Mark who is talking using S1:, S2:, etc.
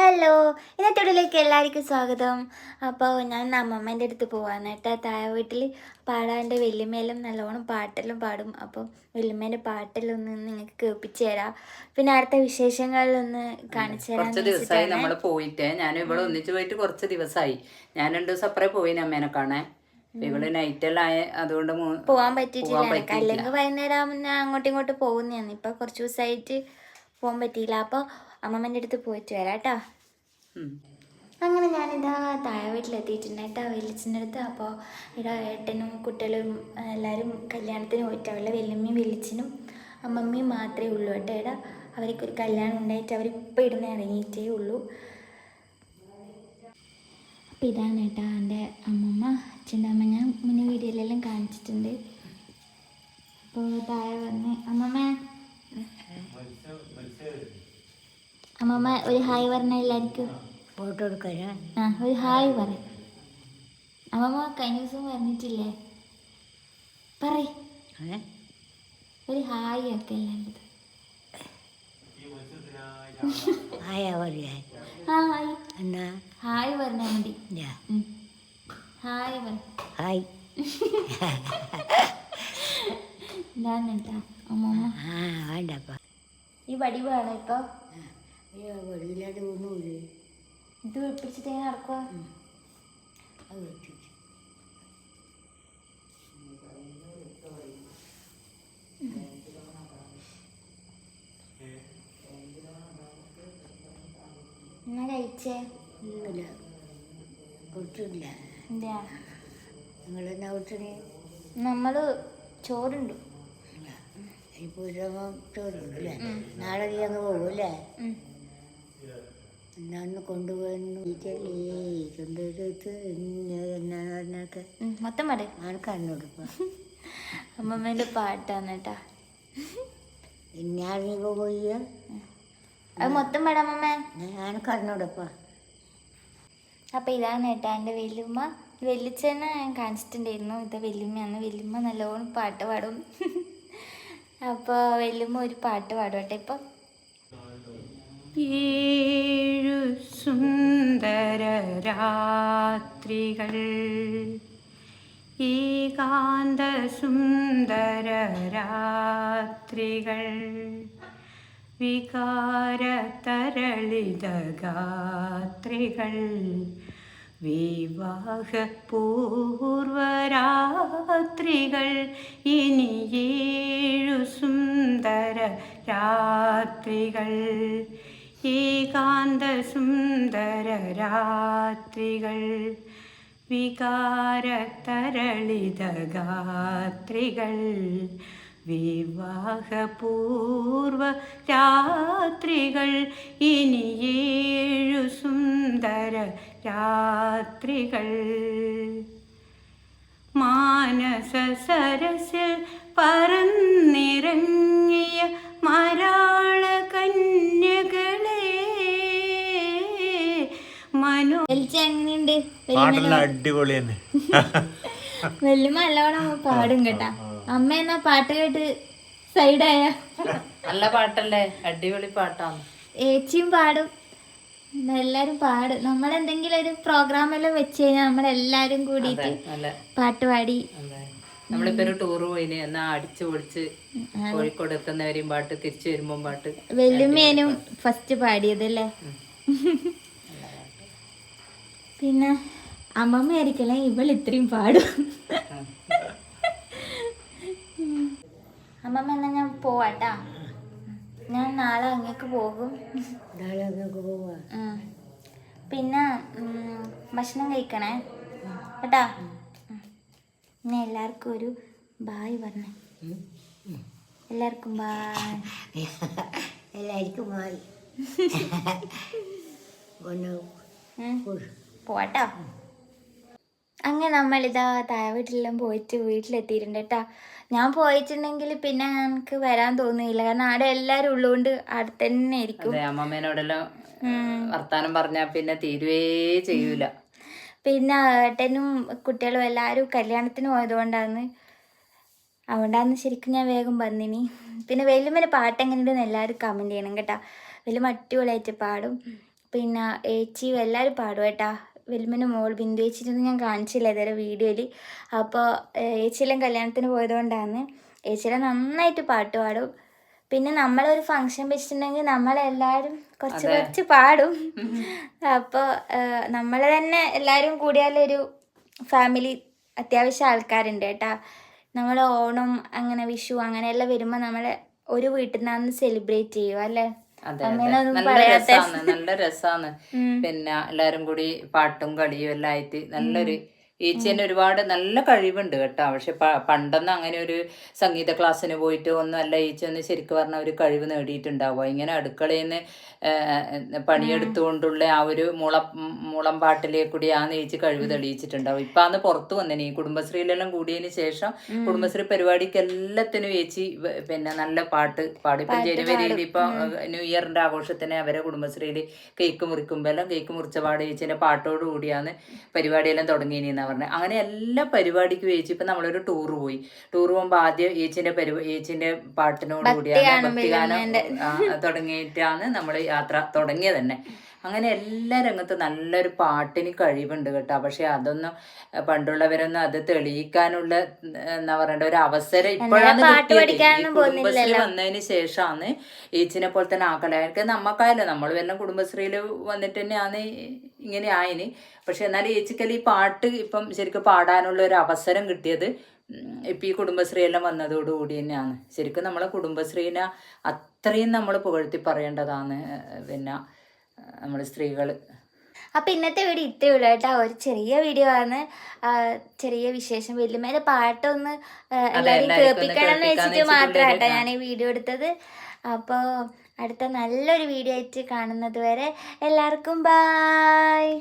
S1: Hello ഇന്നത്തെ വീട്ടിലേക്ക് എല്ലാവർക്കും സ്വാഗതം. അപ്പോൾ ഞാൻ അമ്മമ്മേന്റെ അടുത്ത് പോവാണ് കേട്ടോ. താഴെ വീട്ടിൽ പാടാന്റെ വെല്ലുമേലും നല്ലോണം പാട്ടെല്ലാം പാടും. അപ്പോൾ വല്യമ്മേന്റെ പാട്ടെല്ലൊന്ന് നിങ്ങൾക്ക് കേൾപ്പിച്ചു തരാം. പിന്നെ അടുത്ത വിശേഷങ്ങളിലൊന്ന് കാണിച്ചു തരാം
S2: കുറച്ച് ദിവസമായി നമ്മൾ പോയിട്ട്. ഞാൻ ഇവിടെ ഒന്നിച്ച് പോയിട്ട് കുറച്ച് ദിവസമായി ഞാൻ രണ്ടു ദിവസം അപ്പുറേ പോയി അമ്മേനെ കാണാൻ. ഇവിടെ ഇവൾ നൈറ്റ് എല്ലാം ആയ അതുകൊണ്ട് പോവാൻ
S1: പറ്റിയിട്ടില്ല. അല്ലെങ്കിൽ വൈകുന്നേരം അങ്ങോട്ടും ഇങ്ങോട്ടും പോകുന്നതാണ് ഇപ്പൊ കുറച്ച് ദിവസമായിട്ട് പോകാൻ പറ്റിയില്ല. അപ്പോൾ അമ്മമ്മന്റെ അടുത്ത് പോയിട്ട് വരാം കേട്ടോ. അങ്ങനെ ഞാനിതാ താഴെ വീട്ടിലെത്തിയിട്ടുണ്ട് കേട്ടോ വലിയച്ഛന്റെ അടുത്ത്. അപ്പോൾ ഇവിടെ ഏട്ടനും കുട്ടികളും എല്ലാവരും കല്യാണത്തിന് പോയിട്ട് അവളുടെ വലിയമ്മയും വലിയച്ഛനും അമ്മമ്മയും മാത്രമേ ഉള്ളൂ കേട്ടോ ഇവിടെ അവർക്കൊരു കല്യാണം ഉണ്ടായിട്ട് അവരിപ്പോൾ ഇടുന്ന ഇറങ്ങിയിട്ടേ ഉള്ളൂ. അപ്പം ഇതാണ് കേട്ടോ എന്റെ അമ്മമ്മ അച്ഛന്റെ അമ്മ. ഞാൻ മുന്നേ വീഡിയോയിലെല്ലാം കാണിച്ചിട്ടുണ്ട്. അപ്പോൾ താഴെ വന്ന് അമ്മമ്മ അമ്മമ്മ ഒരു ഹായ് പറഞ്ഞ എല്ലാവർക്കും
S3: ഫോട്ടോ എടുക്കാനാ?
S1: ആ ഒരു ഹായ് പറ. അമ്മമ്മ കഴിഞ്ഞ ദിവസം പറഞ്ഞിട്ടില്ലേ പറ.
S3: ഏ?
S1: ഒരു ഹായ് ഒക്കെ എല്ലാവരും
S3: ആയാ പറയാ
S1: ഹായ്.
S3: എന്നാ
S1: ഹായ്. പറഞ്ഞാൽ മതി. ഹായ് പറ.
S3: ഹായ്.
S1: ഇതാണ് കേട്ടാ അമ്മമ്മ.
S3: ആ വേണ്ടപ്പ.
S1: ഈ വടി വേണം ഇപ്പൊ?
S3: അയ്യോ വെളിയിലാണ്ട് ഒന്നുമില്ല
S1: ഇത് നടക്കുക
S3: അത് വെച്ചു
S1: എന്നാ കഴിച്ചേ?
S3: ഒന്നുമില്ല ഒട്ടുമില്ല
S1: എന്താ
S3: നിങ്ങൾ എന്നാ ഒട്ടിന്
S1: നമ്മൾ ചോറുണ്ട്.
S3: ഇപ്പോൾ ചോറുണ്ട് അല്ലേ? നാളെ നീ അങ്ങ് പോകും അല്ലേ? കൊണ്ടുപോയിട്ട് എന്നാന്ന്
S1: ഉം, മൊത്തം പാട്.
S3: ഞാൻ അന്നോടിപ്പോ
S1: അമ്മമ്മേന്റെ പാട്ടാണ് കേട്ടാ.
S3: ഇന്നാൾ നീ പോയി
S1: അത് മൊത്തം പാടാം അമ്മമ്മേ.
S3: ഞാൻ കണ്ണോടപ്പാ
S1: അപ്പോൾ ഇതാണ് കേട്ടാ എന്റെ വല്യമ്മ. വല്യച്ഛനെ ഞാൻ കാണിച്ചിട്ടുണ്ടായിരുന്നു. ഇത് വല്യമ്മയാണ്. വല്യമ്മ നല്ലോണം പാട്ട് പാടും. അപ്പോൾ വല്യമ്മ ഒരു പാട്ട് പാടുവട്ടെ ഇപ്പൊ.
S4: ഏഴു സുന്ദര രാത്രികൾ ഏകാന്ത സുന്ദര രാത്രികൾ വികാരതരളിത ഗാത്രികൾ വിവാഹ പൂർവരാത്രികൾ ഇനി ഏഴു സുന്ദര രാത്രികൾ ഏകാന്ത സുന്ദര രാത്രികൾ വികാരതരളിത ഗാത്രികൾ വിവാഹപൂർവ രാത്രികൾ ഇനി ഏഴു സുന്ദര രാത്രികൾ. മാനസ സരസിൽ പറന്നിറങ്ങിയ മരാള കന്യകളെ. മനോ
S1: വലിച്ച എങ്ങനെയുണ്ട്?
S5: പാട്ടെല്ലാം അടിപൊളി തന്നെ.
S1: വല്യമ്മ നല്ലോണം പാടും കേട്ടാ. അമ്മ എന്നാ പാട്ട് കേട്ട് സൈഡായ?
S2: നല്ല പാട്ടല്ലേ? അടിപൊളി പാട്ടാണ്.
S1: ഏച്ചിയും പാടും. എല്ലാരും പാടും. നമ്മളെന്തെങ്കിലും ഒരു പ്രോഗ്രാം എല്ലാം വെച്ച് കഴിഞ്ഞാൽ നമ്മളെല്ലാരും കൂടിയിട്ട്
S2: നല്ല
S1: പാട്ട് പാടി.
S2: നമ്മളിപ്പോ ഒരു ടൂർ പോയിന്. എന്നാ അടിച്ചു പൊളിച്ച് കോഴിക്കോട് എത്തുന്നവരെയും പാട്ട് തിരിച്ചു വരുമ്പോ പാട്ട്.
S1: വെല്ലുമേനും ഫസ്റ്റ് പാടിയതല്ലേ പിന്നെ അമ്മമ്മ ആയിരിക്കല്ലേ ഇവൾ ഇത്രയും പാടും. അമ്മമ്മ എന്നാ ഞാൻ പോവാട്ടാ. ഞാൻ നാളെ അങ്ങേക്ക് പോകും.
S3: നാളെ അങ്ങേക്ക് പോവാ.
S1: പിന്നെ ഭക്ഷണം കഴിക്കണേ? കേട്ടാ? പിന്നെ എല്ലാവർക്കും ഒരു ബായ് പറഞ്ഞേ. എല്ലാവർക്കും ബായ്
S3: എല്ലാവർക്കും ബായ്.
S1: പോവാട്ടോ. അങ്ങനെ നമ്മളിതാ താഴെ വീട്ടിലെല്ലാം പോയിട്ട് വീട്ടിലെത്തിയിട്ടുണ്ട് കേട്ടോ ഞാൻ പോയിട്ടുണ്ടെങ്കിൽ പിന്നെ എനിക്ക് വരാൻ തോന്നിയില്ല കാരണം ആടെ എല്ലാരും ഉള്ളതുകൊണ്ട് അവിടെ തന്നെ ആയിരിക്കും
S2: അമ്മമ്മേനോടെല്ലാം വർത്താനം പറഞ്ഞാ പിന്നെ തീരുവേ ചെയ്യൂല.
S1: പിന്നെ ഏട്ടനും കുട്ടികളും എല്ലാരും കല്യാണത്തിന് പോയതുകൊണ്ടാണ് അതുകൊണ്ടാണ് ശരിക്കും ഞാൻ വേഗം വന്നിനി. പിന്നെ വലിയ പാട്ട് എങ്ങനെയുണ്ടെന്ന് എല്ലാവരും കമന്റ് ചെയ്യണം കേട്ടോ. വലിയ അടിപൊളിയായിട്ട് പാടും. പിന്നെ ഏച്ചിയും എല്ലാവരും പാടും കേട്ടാ. വെല്ലുമ്മന് മോൾ ബിന്ദു ഏച്ചിട്ടൊന്നും ഞാൻ കാണിച്ചില്ല ഇതുവരെ വീഡിയോയിൽ അപ്പോൾ ഏച്ചിയെല്ലാം കല്യാണത്തിന് പോയതുകൊണ്ടാണ്. ഏച്ചിയെല്ലാം നന്നായിട്ട് പാട്ട് പാടും. പിന്നെ നമ്മളൊരു ഫംഗ്ഷൻ വെച്ചിട്ടുണ്ടെങ്കിൽ നമ്മളെല്ലാവരും കുറച്ച്. കുറച്ച് പാടും. അപ്പോൾ നമ്മൾ തന്നെ എല്ലാവരും കൂടിയാലൊരു ഫാമിലി അത്യാവശ്യം ആൾക്കാരുണ്ട് കേട്ടാ. നമ്മൾ ഓണം അങ്ങനെ വിഷു അങ്ങനെയെല്ലാം വരുമ്പോൾ നമ്മൾ ഒരു വീട്ടിൽ നിന്നാണ് സെലിബ്രേറ്റ് ചെയ്യുക അല്ലേ?
S2: അതെ നല്ല രസാണ് നല്ല രസാണ് പിന്നെ എല്ലാരും കൂടി പാട്ടും കളിയും എല്ലാം ആയിട്ട് നല്ലൊരു ഈച്ചേന് ഒരുപാട് നല്ല കഴിവുണ്ട് കേട്ടോ. പക്ഷെ പണ്ടൊന്നും അങ്ങനെ ഒരു സംഗീത ക്ലാസ്സിന് പോയിട്ട് ഒന്നും അല്ല ഈച്ച ഒന്ന് ശരിക്കും പറഞ്ഞ ഒരു കഴിവ് നേടിയിട്ടുണ്ടാവുക. ഇങ്ങനെ അടുക്കളയിൽ നിന്ന് പണിയെടുത്തുകൊണ്ടുള്ള ആ ഒരു മുളം മുളം പാട്ടിലെ ആ ഈച്ച കഴിവ് തെളിയിച്ചിട്ടുണ്ടാവും. ഇപ്പൊ അന്ന് പുറത്തു വന്നേനെ. ഈ കുടുംബശ്രീയിലെല്ലാം കൂടിയതിന് ശേഷം കുടുംബശ്രീ പരിപാടിക്ക് എല്ലാത്തിനും ചേച്ചി പിന്നെ നല്ല പാട്ട് പാടി ഇപ്പൊ ജനുവരിയിൽ ഇപ്പൊ ന്യൂ ഇയറിന്റെ ആഘോഷത്തിന് അവരെ കുടുംബശ്രീയിൽ കേക്ക് മുറിക്കുമ്പോൾ എല്ലാം കേക്ക് മുറിച്ച പാട് ചേച്ചിന്റെ പാട്ടോട് കൂടിയാണ് പരിപാടിയെല്ലാം തുടങ്ങിയെന്നാ പറഞ്ഞത് അങ്ങനെ എല്ലാ പരിപാടിക്കും ചേച്ചി ഇപ്പൊ നമ്മളൊരു ടൂർ പോയി. ടൂർ പോകുമ്പോൾ ആദ്യം ഏച്ചിന്റെ പരിപാടി ചേച്ചിന്റെ പാട്ടിനോട് കൂടിയാണ്
S1: ഭക്തിഗാനം
S2: ഭക്തിഗാനം തുടങ്ങിയിട്ടാണ് നമ്മൾ യാത്ര തുടങ്ങിയത് തന്നെ. അങ്ങനെ എല്ലാ രംഗത്തും നല്ലൊരു പാട്ടിന് കഴിവുണ്ട് കേട്ടോ. പക്ഷെ അതൊന്നും പണ്ടുള്ളവരൊന്നും അത് തെളിയിക്കാനുള്ള എന്താ പറയണ്ട ഒരു അവസരം ഇപ്പോഴാണ് കുടുംബശ്രീ. വന്നതിന് ശേഷമാണ് ഈച്ചിനെ പോലെ തന്നെ ആക്കലായിരിക്കും നമ്മക്കായല്ലോ. നമ്മൾ വല്ല കുടുംബശ്രീയിൽ വന്നിട്ട് തന്നെയാണ് ഇങ്ങനെ ആയിന്. പക്ഷെ എന്നാലും ഏച്ചിക്കൽ ഈ പാട്ട് ഇപ്പം ശരിക്കും പാടാനുള്ള ഒരു അവസരം കിട്ടിയത് ഇപ്പൊ ഈ കുടുംബശ്രീ എല്ലാം വന്നതോടുകൂടി തന്നെയാണ്. ശരിക്കും നമ്മളെ കുടുംബശ്രീനെ അത്രയും നമ്മൾ പുകഴ്ത്തി പറയേണ്ടതാണ് പിന്നെ നമ്മൾ സ്ത്രീകൾ.
S1: അപ്പൊ ഇന്നത്തെ വീഡിയോ ഇത്രയേ ഉള്ളൂ കേട്ടോ. ഒരു ചെറിയ വീഡിയോ ആണ്. ചെറിയ വിശേഷം. വലിയ പാട്ടൊന്ന് എല്ലാവരും കേൾപ്പിക്കണം എന്ന് വെച്ചിട്ട് മാത്രം കേട്ടോ ഞാൻ ഈ വീഡിയോ എടുത്തത്. അപ്പോൾ അടുത്ത നല്ലൊരു വീഡിയോ ആയിട്ട് കാണുന്നത് വരെ എല്ലാവർക്കും ബായ്